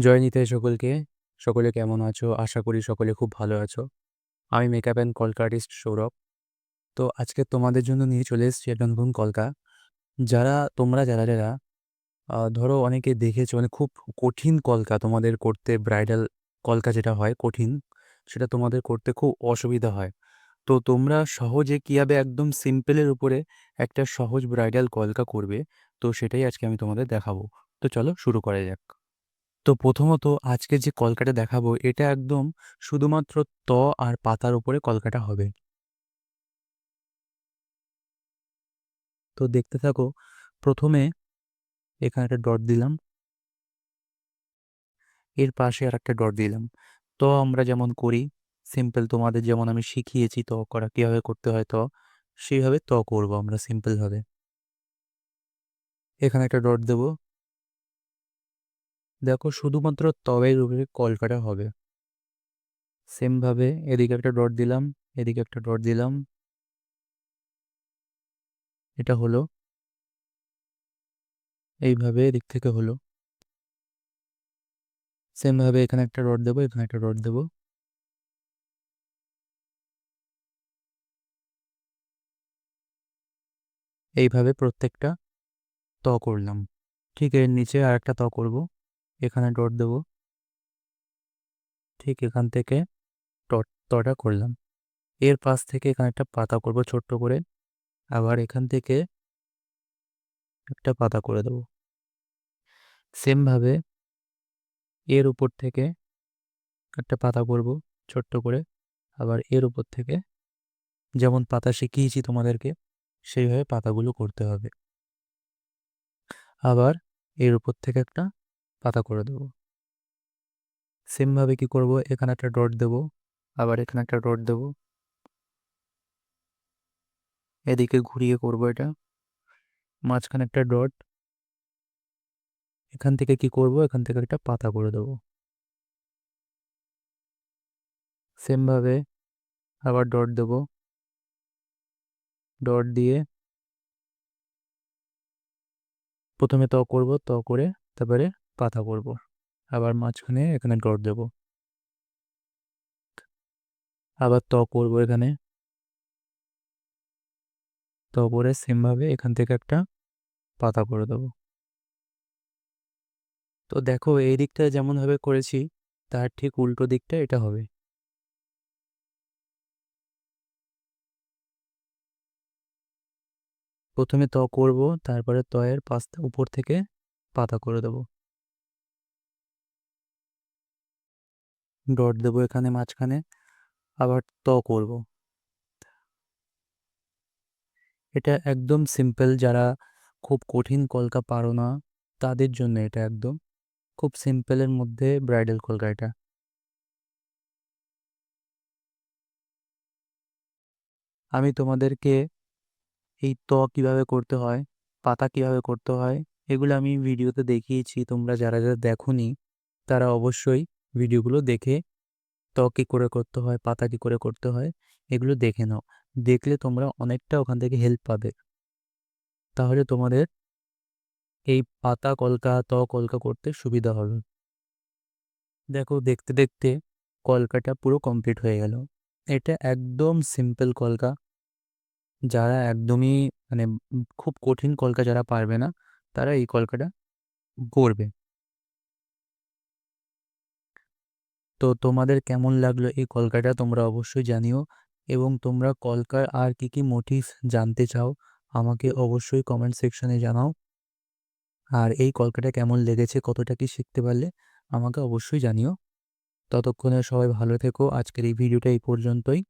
জয় নিতে সকলকে। সকলে কেমন আছো? আশা করি সকলে খুব ভালো আছো। আমি মেকআপ অ্যান্ড কলকা আর্টিস্ট সৌরভ। তো আজকে তোমাদের জন্য নিয়ে চলে এসেছি একটা নতুন কলকা। যারা, তোমরা যারা যারা ধরো অনেকে দেখেছ মানে খুব কঠিন কলকা তোমাদের করতে ব্রাইডাল কলকা যেটা হয়, কঠিন, সেটা তোমাদের করতে খুব অসুবিধা হয়। তো তোমরা সহজে কীভাবে একদম সিম্পলের উপরে একটা সহজ ব্রাইডাল কলকা করবে, তো সেটাই আজকে আমি তোমাদের দেখাবো। তো চলো শুরু করা যাক। তো প্রথমত আজকে যে কলকাটা দেখাবো, এটা একদম শুধুমাত্র ত আর পাতার উপরে কলকাটা হবে। তো দেখতে থাকো, প্রথমে এখানে একটা ডট দিলাম। এর পাশে আর একটা ডট দিলাম। তো আমরা যেমন করি, সিম্পল তোমাদের যেমন আমি শিখিয়েছি ত করা, কীভাবে করতে হয় তো, সেইভাবে ত করব আমরা সিম্পলভাবে। এখানে একটা ডট দেবো। দেখো শুধুমাত্র তবের উপরে কলকাটা হবে। সেমভাবে এদিকে একটা ডট দিলাম, এদিকে একটা ডট দিলাম। এটা হলো। এইভাবে এদিক থেকে হলো। সেমভাবে এখানে একটা রড দেবো, এখানে একটা রড দেবো। এইভাবে প্রত্যেকটা ত করলাম। ঠিক এর নিচে আর একটা ত করব। এখানে ডট দেবো। ঠিক এখান থেকে তটা করলাম। এর পাশ থেকে এখানে একটা পাতা করব ছোট্ট করে। আবার এখান থেকে একটা পাতা করে দেবো। সেমভাবে এর উপর থেকে একটা পাতা করব ছোট্ট করে। আবার এর উপর থেকে যেমন পাতা শিখিয়েছি তোমাদেরকে, সেইভাবে পাতাগুলো করতে হবে। আবার এর উপর থেকে একটা পাতা করে দেবো। সেমভাবে কি করব? এখানে একটা ডট দেব, আবার এখানে একটা ডট দেব। এদিকে ঘুরিয়ে করব এটা। মাঝখানে একটা ডট এখান থেকে কি করব? এখান থেকে একটা পাতা করে দেবো। সেমভাবে আবার ডট দেব। ডট দিয়ে প্রথমে ত করব, ত করে তারপরে পাতা করব আবার মাঝখানে এখানে ডট দেব। আবার ত করব এখানে। ত করে সেমভাবে এখান থেকে একটা পাতা করে দেব। তো দেখো, এই দিকটা যেমনভাবে করেছি, তার ঠিক উল্টো দিকটা এটা হবে। প্রথমে ত করব, তারপরে তয়ের পাঁচটা উপর থেকে পাতা করে দেব। ডট দেবো এখানে মাঝখানে, আবার ত করব। এটা একদম সিম্পল যারা খুব কঠিন কলকা পারো না, তাদের জন্য এটা একদম। খুব সিম্পলের মধ্যে ব্রাইডাল কলকা এটা। আমি তোমাদেরকে এই ত কীভাবে করতে হয়, পাতা কীভাবে করতে হয়, এগুলো আমি ভিডিওতে দেখিয়েছি, তোমরা যারা যারা দেখোনি, তারা অবশ্যই ভিডিওগুলো দেখে ত কী করে করতে হয় পাতা কী করে করতে হয়, এগুলো দেখে নাও। দেখলে তোমরা অনেকটা ওখান থেকে হেল্প পাবে। তাহলে তোমাদের এই পাতা কলকা ত কলকা করতে সুবিধা হবে। দেখো, দেখতে দেখতে কলকাটা পুরো কমপ্লিট হয়ে গেল। এটা একদম সিম্পল কলকা। যারা একদমই মানে খুব কঠিন কলকা যারা পারবে না, তারা এই কলকাটা করবে। তো তোমাদের কেমন লাগল এই কলকাটা তোমরা অবশ্যই জানিও। এবং তোমরা কলকার আর কি কি মোটিভ জানতে চাও, আমাকে অবশ্যই কমেন্ট সেকশনে জানাও। আর এই কলকাটা কেমন লেগেছে, কতটা কি শিখতে পারলে, আমাকে অবশ্যই জানিও। ততক্ষণে সবাই ভালো থেকো। আজকের এই ভিডিওটা এই পর্যন্তই।